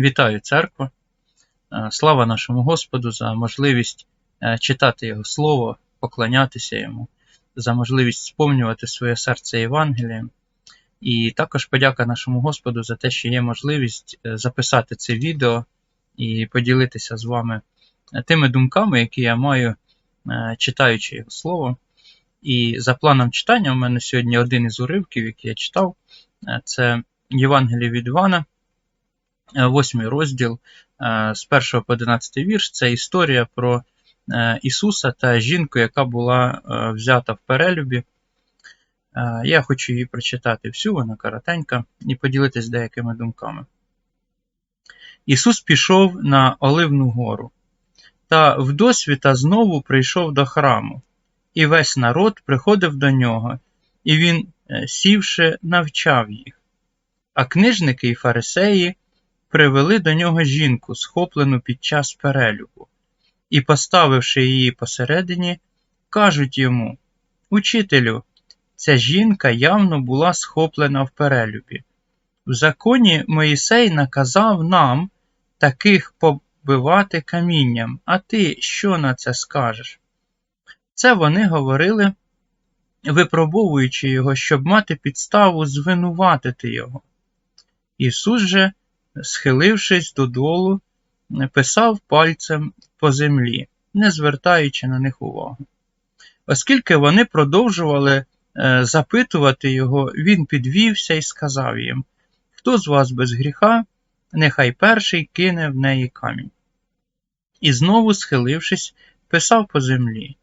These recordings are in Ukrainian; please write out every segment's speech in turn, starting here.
Вітаю церкву. Е, Слава нашому Господу за можливість е, читати Його Слово, поклонятися Йому, за можливість сповнювати своє серце Євангелієм. І також подяка нашому Господу за те, що є можливість е, записати це відео і поділитися з вами тими думками, які я маю, читаючи Його Слово. І за планом читання, у мене сьогодні один із уривків, який я читав, це Євангеліє від Івана. Е, восьмий розділ е, з 1 по 11 вірш це історія про е, Ісуса та жінку, яка була взята в перелюбі. Я хочу її прочитати всю, вона коротенька, і поділитись деякими думками. Ісус пішов на Оливну гору, та вдосвіта знову прийшов до храму, і весь народ приходив до нього, і він, сівши, навчав їх. А книжники і фарисеї привели до нього жінку, схоплену під час перелюбу, і, поставивши її посередині, кажуть йому Учителю, ця жінка явно була схоплена в перелюбі. В законі Моїсей наказав нам таких побивати камінням, а ти що на це скажеш? Це вони говорили, випробовуючи його, щоб мати підставу звинуватити його. Ісус же схилившись додолу, писав пальцем по землі, не звертаючи на них увагу. Оскільки вони продовжували е, запитувати його, він підвівся і сказав їм: Хто з вас без гріха, нехай перший кине в неї камінь. І знову, схилившись, писав по землі.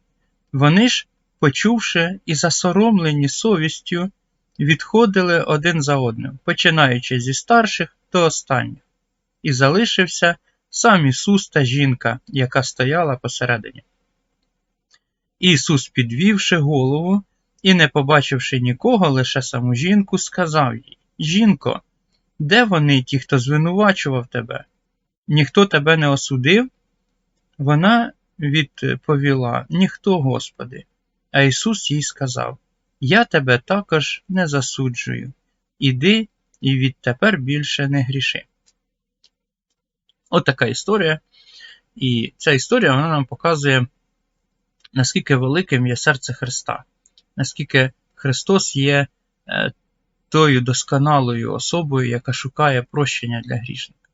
Вони ж, почувши і засоромлені совістю, відходили один за одним, починаючи зі старших до останніх, і залишився сам Ісус та жінка, яка стояла посередині. Ісус, підвівши голову і, не побачивши нікого, лише саму жінку, сказав їй Жінко, де вони, ті, хто звинувачував тебе? Ніхто тебе не осудив? Вона відповіла Ніхто, Господи. А Ісус їй сказав Я тебе також не засуджую. Іди і відтепер більше не гріши. От така історія. І ця історія вона нам показує, наскільки великим є серце Христа, наскільки Христос є е, тою досконалою особою, яка шукає прощення для грішника.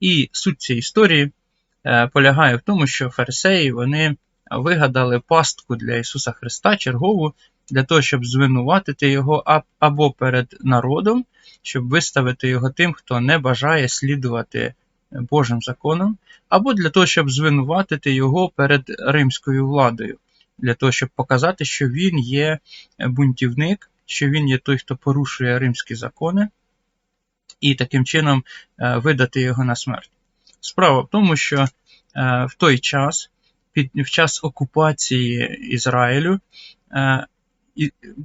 І суть цієї історії е, полягає в тому, що фарисеї вони вигадали пастку для Ісуса Христа чергову для того, щоб звинуватити його або перед народом, щоб виставити його тим, хто не бажає слідувати Божим законам, або для того, щоб звинуватити його перед римською владою, для того, щоб показати, що він є бунтівник, що він є той, хто порушує римські закони, і таким чином видати його на смерть. Справа в тому, що в той час, під в час окупації Ізраїлю,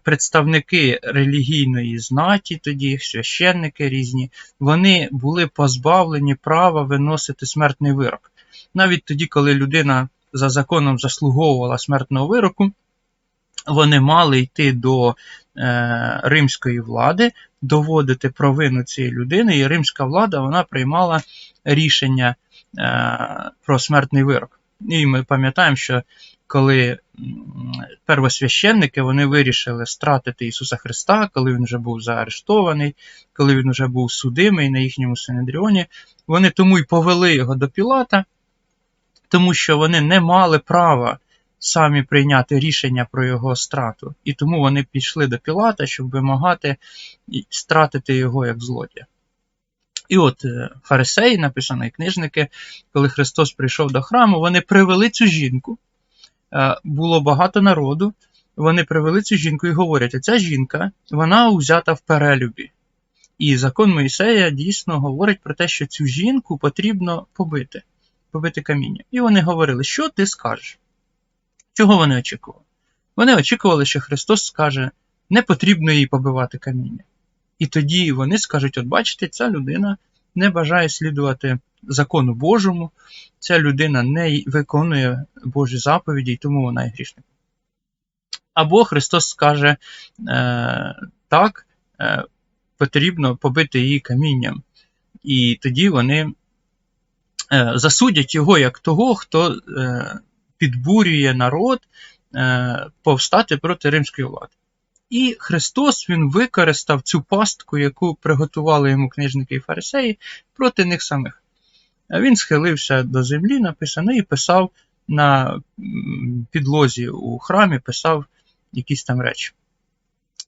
представники релігійної знаті, тоді священники різні, вони були позбавлені права виносити смертний вирок. Навіть тоді, коли людина за законом заслуговувала смертного вироку, вони мали йти до е, римської влади, доводити провину цієї людини, і римська влада вона приймала рішення е, про смертний вирок. І ми пам'ятаємо, що коли первосвященники вони вирішили стратити Ісуса Христа, коли Він вже був заарештований, коли Він вже був судимий на їхньому Синедріоні, вони тому й повели його до Пілата, тому що вони не мали права самі прийняти рішення про його страту. І тому вони пішли до Пілата, щоб вимагати стратити його як злодія. І от е, фарисеї, написано, і книжники, коли Христос прийшов до храму, вони привели цю жінку. Е, було багато народу. Вони привели цю жінку і говорять: ця жінка вона взята в перелюбі. І закон Моїсея дійсно говорить про те, що цю жінку потрібно побити, побити каміння. І вони говорили, що ти скажеш? Чого вони очікували? Вони очікували, що Христос скаже, не потрібно їй побивати каміння. І тоді вони скажуть: от бачите, ця людина не бажає слідувати закону Божому, ця людина не виконує Божі заповіді, і тому вона є грішником. Або Христос скаже е, так, е, потрібно побити її камінням. І тоді вони е, засудять його як того, хто е, підбурює народ е, повстати проти римської влади. І Христос Він використав цю пастку, яку приготували йому книжники і фарисеї, проти них самих. Він схилився до землі, написано, і писав на підлозі у храмі, писав якісь там речі.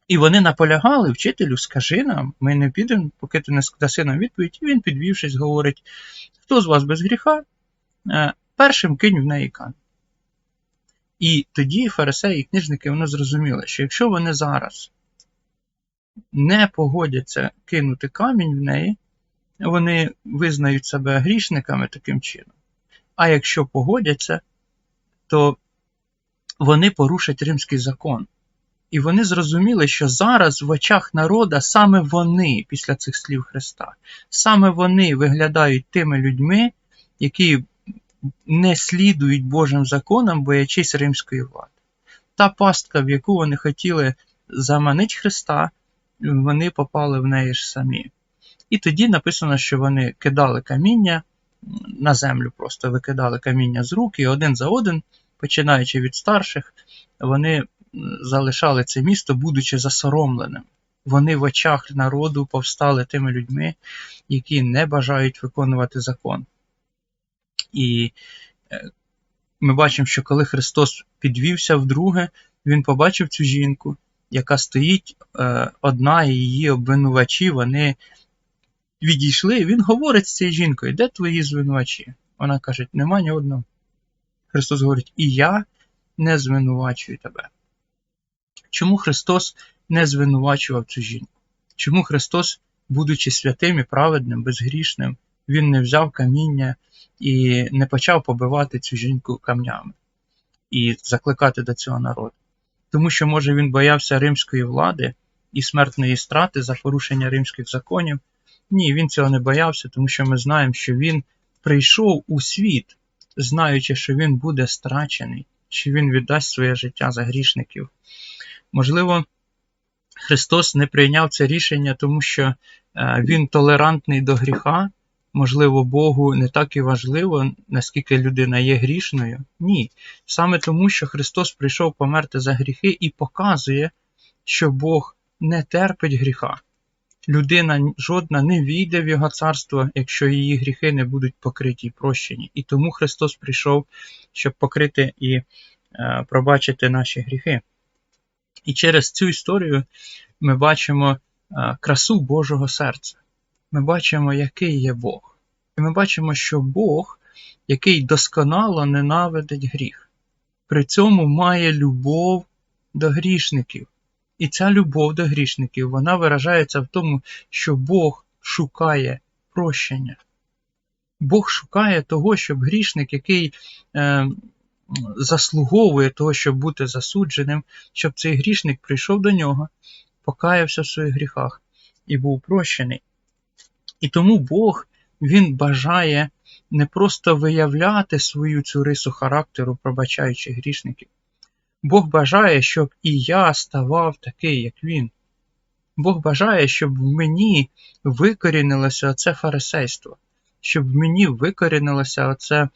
І вони наполягали, вчителю, скажи нам, ми не підемо, поки ти не даси нам відповідь. І він, підвівшись, говорить: хто з вас без гріха, е, першим кинь в неї камінь. І тоді фарисеї і книжники вони зрозуміли, що якщо вони зараз не погодяться кинути камінь в неї, вони визнають себе грішниками таким чином. А якщо погодяться, то вони порушать римський закон. І вони зрозуміли, що зараз в очах народа саме вони, після цих слів Христа, саме вони виглядають тими людьми, які не слідують Божим законам, боячись римської влади. Та пастка, в яку вони хотіли заманити Христа, вони попали в неї ж самі. І тоді написано, що вони кидали каміння на землю, просто викидали каміння з рук, і один за один, починаючи від старших, вони залишали це місто, будучи засоромленим. Вони в очах народу повстали тими людьми, які не бажають виконувати закон. І е, ми бачимо, що коли Христос підвівся вдруге, Він побачив цю жінку, яка стоїть е, одна, і її обвинувачі, вони відійшли, і він говорить з цією жінкою, де твої звинувачі? Вона каже, нема ні одного. Христос говорить, і я не звинувачую тебе. Чому Христос не звинувачував цю жінку? Чому Христос, будучи святим і праведним, безгрішним, Він не взяв каміння і не почав побивати цю жінку камнями і закликати до цього народу? Тому що, може, він боявся римської влади і смертної страти за порушення римських законів. Ні, він цього не боявся, тому що ми знаємо, що він прийшов у світ, знаючи, що він буде страчений, що він віддасть своє життя за грішників. Можливо, Христос не прийняв це рішення, тому що е, Він толерантний до гріха. Можливо, Богу не так і важливо, наскільки людина є грішною. Ні. Саме тому, що Христос прийшов померти за гріхи і показує, що Бог не терпить гріха. Людина жодна не війде в Його царство, якщо її гріхи не будуть покриті і прощені. І тому Христос прийшов, щоб покрити і е, пробачити наші гріхи. І через цю історію ми бачимо е, красу Божого серця. Ми бачимо, який є Бог. І ми бачимо, що Бог, який досконало ненавидить гріх, при цьому має любов до грішників. І ця любов до грішників вона виражається в тому, що Бог шукає прощення. Бог шукає того, щоб грішник, який е, заслуговує того, щоб бути засудженим, щоб цей грішник прийшов до нього, покаявся в своїх гріхах і був прощений. І тому Бог Він бажає не просто виявляти свою цю рису характеру, пробачаючи грішників. Бог бажає, щоб і я ставав такий, як він. Бог бажає, щоб в мені викорінилося це фарисейство, щоб в мені викорінилося оце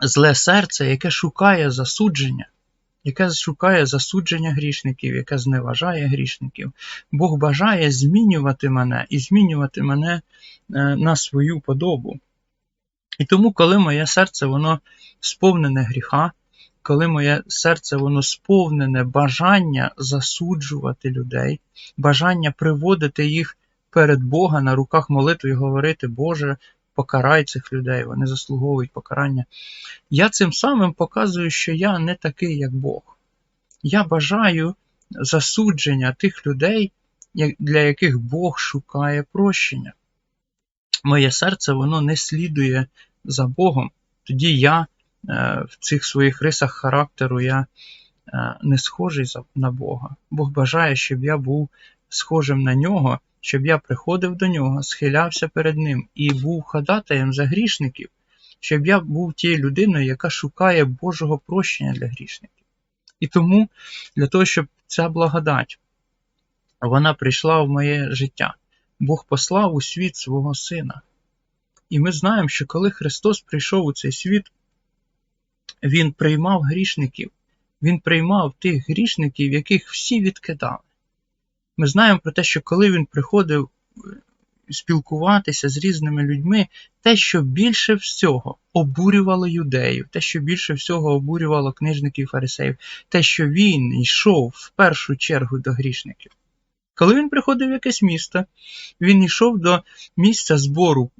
зле серце, яке шукає засудження, яке шукає засудження грішників, яке зневажає грішників. Бог бажає змінювати мене і змінювати мене е, на свою подобу. І тому, коли моє серце воно сповнене гріха, коли моє серце воно сповнене бажання засуджувати людей, бажання приводити їх перед Бога на руках молитви і говорити, Боже, покарай цих людей, вони заслуговують покарання. Я цим самим показую, що я не такий, як Бог. Я бажаю засудження тих людей, для яких Бог шукає прощення. Моє серце воно не слідує за Богом. Тоді я е, в цих своїх рисах характеру я е, не схожий на Бога. Бог бажає, щоб я був схожим на нього щоб я приходив до нього, схилявся перед ним і був ходатаєм за грішників, щоб я був тією людиною, яка шукає Божого прощення для грішників. І тому, для того, щоб ця благодать вона прийшла в моє життя, Бог послав у світ свого Сина. І ми знаємо, що коли Христос прийшов у цей світ, Він приймав грішників, Він приймав тих грішників, яких всі відкидали. Ми знаємо про те, що коли він приходив е, спілкуватися з різними людьми, те, що більше всього обурювало юдеїв, те, що більше всього обурювало книжників фарисеїв, те, що він йшов в першу чергу до грішників. Коли він приходив в якесь місто, він йшов до місця збору,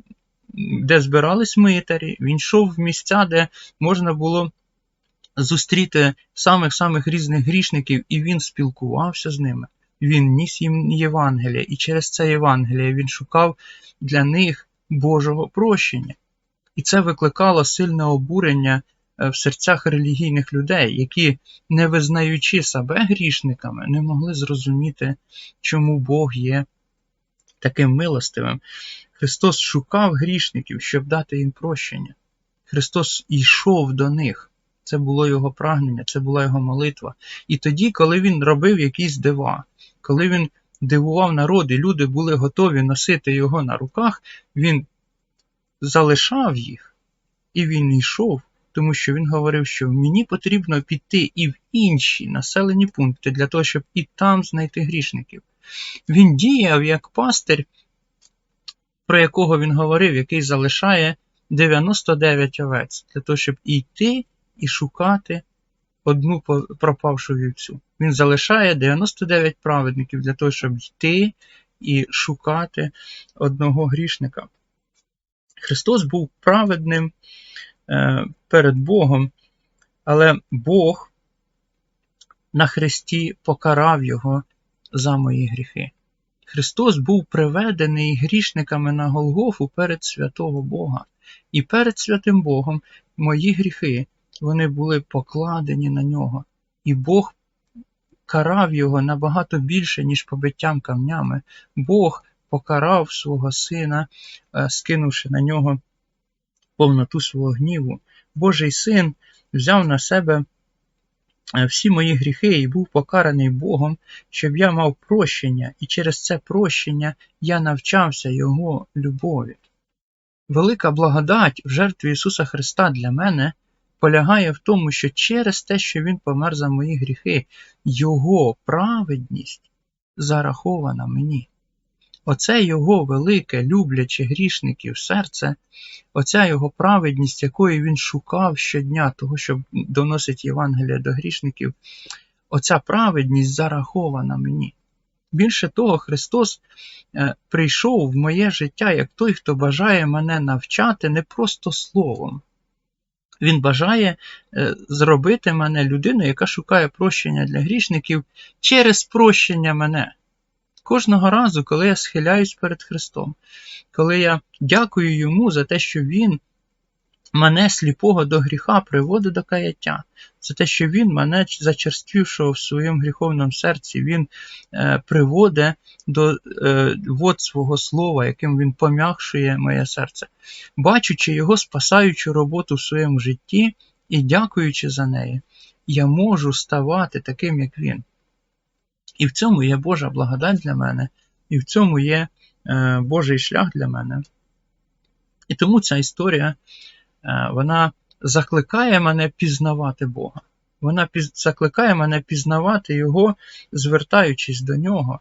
де збирались митарі, він йшов в місця, де можна було зустріти самих-самих різних грішників, і він спілкувався з ними. Він ніс їм Євангелія, і через це Євангеліє він шукав для них Божого прощення. І це викликало сильне обурення е, в серцях релігійних людей, які, не визнаючи себе грішниками, не могли зрозуміти, чому Бог є таким милостивим. Христос шукав грішників, щоб дати їм прощення. Христос йшов до них. Це було його прагнення, це була його молитва. І тоді, коли він робив якісь дива, коли він дивував народ, і люди були готові носити його на руках, він залишав їх, і він йшов, тому що він говорив, що мені потрібно піти і в інші населені пункти для того, щоб і там знайти грішників. Він діяв як пастир, про якого він говорив, який залишає 99 овець, для того, щоб йти і шукати одну пропавшу вівцю. Він залишає 99 праведників для того, щоб йти і шукати одного грішника. Христос був праведним е, перед Богом, але Бог на Христі покарав його за мої гріхи. Христос був приведений грішниками на Голгофу перед святого Бога. І перед святим Богом мої гріхи вони були покладені на нього, і Бог карав його набагато більше, ніж побиттям камнями. Бог покарав свого сина, е, скинувши на нього повноту свого гніву. Божий син взяв на себе е, всі мої гріхи і був покараний Богом, щоб я мав прощення, і через це прощення я навчався Його любові. Велика благодать в жертві Ісуса Христа для мене полягає в тому, що через те, що Він помер за мої гріхи, Його праведність зарахована мені. Оце Його велике, любляче грішників серце, оця Його праведність, якої він шукав щодня, того, щоб доносить Євангелія до грішників, оця праведність зарахована мені. Більше того, Христос е, прийшов в моє життя як той, хто бажає мене навчати не просто словом, він бажає е, зробити мене людиною, яка шукає прощення для грішників через прощення мене. Кожного разу, коли я схиляюсь перед Христом, коли я дякую йому за те, що Він мене сліпого до гріха приводить до каяття. Це те, що він мене зачерствівшого в своєму гріховному серці, він е, приводить до е, вод свого слова, яким він пом'якшує моє серце, бачучи його спасаючу роботу в своєму житті і дякуючи за неї, я можу ставати таким, як він. І в цьому є Божа благодать для мене, і в цьому є е, Божий шлях для мене. І тому ця історія вона закликає мене пізнавати Бога. Вона закликає мене пізнавати Його, звертаючись до нього.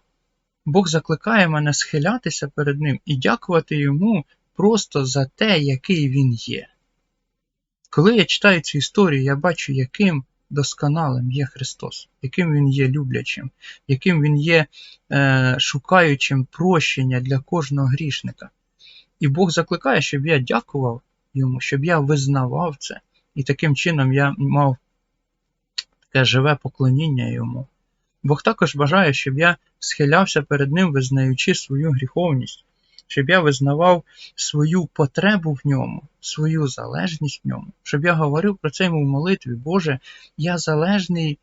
Бог закликає мене схилятися перед Ним і дякувати Йому просто за те, який Він є. Коли я читаю цю історію, я бачу, яким досконалим є Христос, яким Він є люблячим, яким Він є е, шукаючим прощення для кожного грішника. І Бог закликає, щоб я дякував йому, щоб я визнавав це. І таким чином я мав таке живе поклоніння йому. Бог також бажає, щоб я схилявся перед Ним, визнаючи свою гріховність, щоб я визнавав свою потребу в ньому, свою залежність в ньому, щоб я говорив про це йому в молитві, Боже, я залежний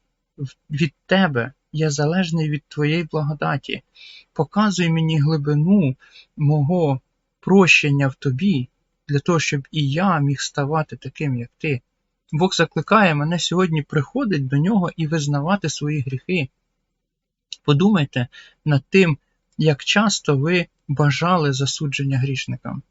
від Тебе, я залежний від Твоєї благодаті. Показуй мені глибину мого прощення в Тобі, для того, щоб і я міг ставати таким, як ти. Бог закликає мене сьогодні приходити до нього і визнавати свої гріхи. Подумайте над тим, як часто ви бажали засудження грішникам.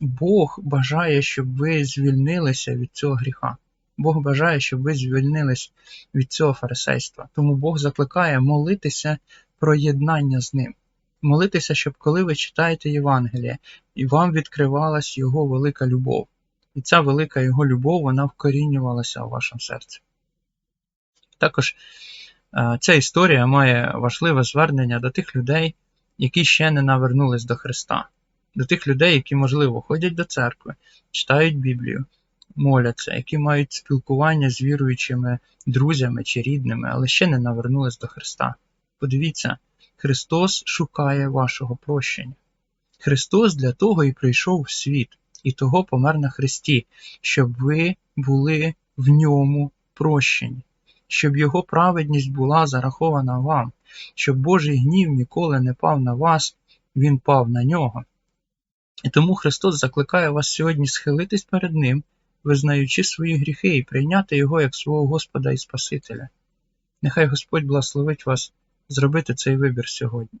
Бог бажає, щоб ви звільнилися від цього гріха. Бог бажає, щоб ви звільнились від цього фарисейства. Тому Бог закликає молитися про єднання з ним. Молитися, щоб коли ви читаєте Євангеліє, і вам відкривалась Його велика любов. І ця велика Його любов, вона вкорінювалася у вашому серці. Також е, ця історія має важливе звернення до тих людей, які ще не навернулись до Христа, до тих людей, які, можливо, ходять до церкви, читають Біблію, моляться, які мають спілкування з віруючими друзями чи рідними, але ще не навернулись до Христа. Подивіться, Христос шукає вашого прощення. Христос для того і прийшов в світ, і того помер на Христі, щоб ви були в ньому прощені, щоб Його праведність була зарахована вам, щоб Божий гнів ніколи не пав на вас, Він пав на нього. І тому Христос закликає вас сьогодні схилитись перед Ним, визнаючи свої гріхи і прийняти Його як свого Господа і Спасителя. Нехай Господь благословить вас зробити цей вибір сьогодні.